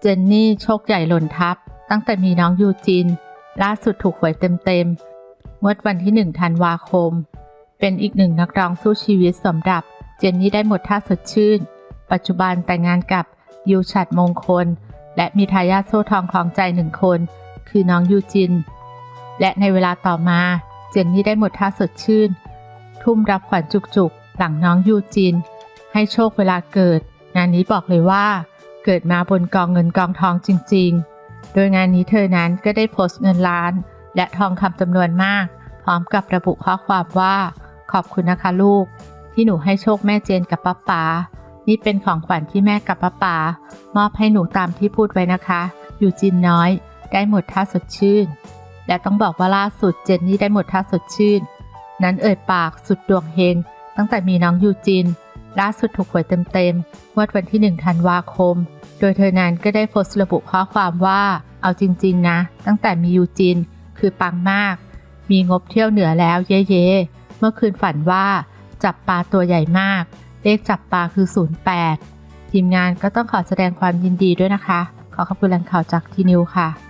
เจนนี่โชคใหญ่หล่นทับ ตั้งแต่มีน้องยูจิน ล่าสุดถูกหวยเต็มๆงวดวันที่1ธันวาคม เป็นอีกหนึ่งนักร้องสู้ชีวิตสำหรับ เจนนี่ได้หมดท่าสดชื่น ปัจจุบันแต่งงานกับยูฉัดมงคล และมีทายาทโซ่ทองคลองใจหนึ่งคน คือน้องยูจิน และในเวลาต่อมา เจนนี่ได้หมดท่าสดชื่น ทุ่มรับขวัญจุกๆ หลังน้องยูจิน ให้โชคเวลาเกิด งานนี้บอกเลยว่า เกิดมาบนกองเงินกองทองจริง ๆ โดยงานนี้เธอนั้นก็ได้โพสต์เงินล้าน และทองคำจำนวนมาก พร้อมกับระบุข้อความว่า ขอบคุณนะคะลูก ที่หนูให้โชคแม่เจนกับป้าป๋านี่เป็นของขวัญที่แม่กับป้าป๋ามอบให้หนูตามที่พูดไว้นะคะ อยู่จินน้อย ได้หมดท่าสดชื่น และต้องบอกว่าล่าสุดเจนนี่ได้หมดท่าสดชื่น นั้นเอ่ยปากสุดดวงเฮงตั้งแต่มีน้องยูจิน ล่าสุดถูกหวยเต็มๆงวดวันที่1ธันวาคม โดยเธอนั้นก็ได้โพสต์ระบุข้อความว่า เอาจริง ๆ นะ ตั้งแต่มียูจิน คือปังมาก มีงบเที่ยวเหนือแล้วเย่ๆเมื่อคืนฝันว่า จับปลาตัวใหญ่มาก เลขจับปลาคือ 08 ทีมงานก็ต้องขอแสดงความยินดีด้วยนะคะ ขอขอบคุณแหล่งข่าวจากทีนิวค่ะ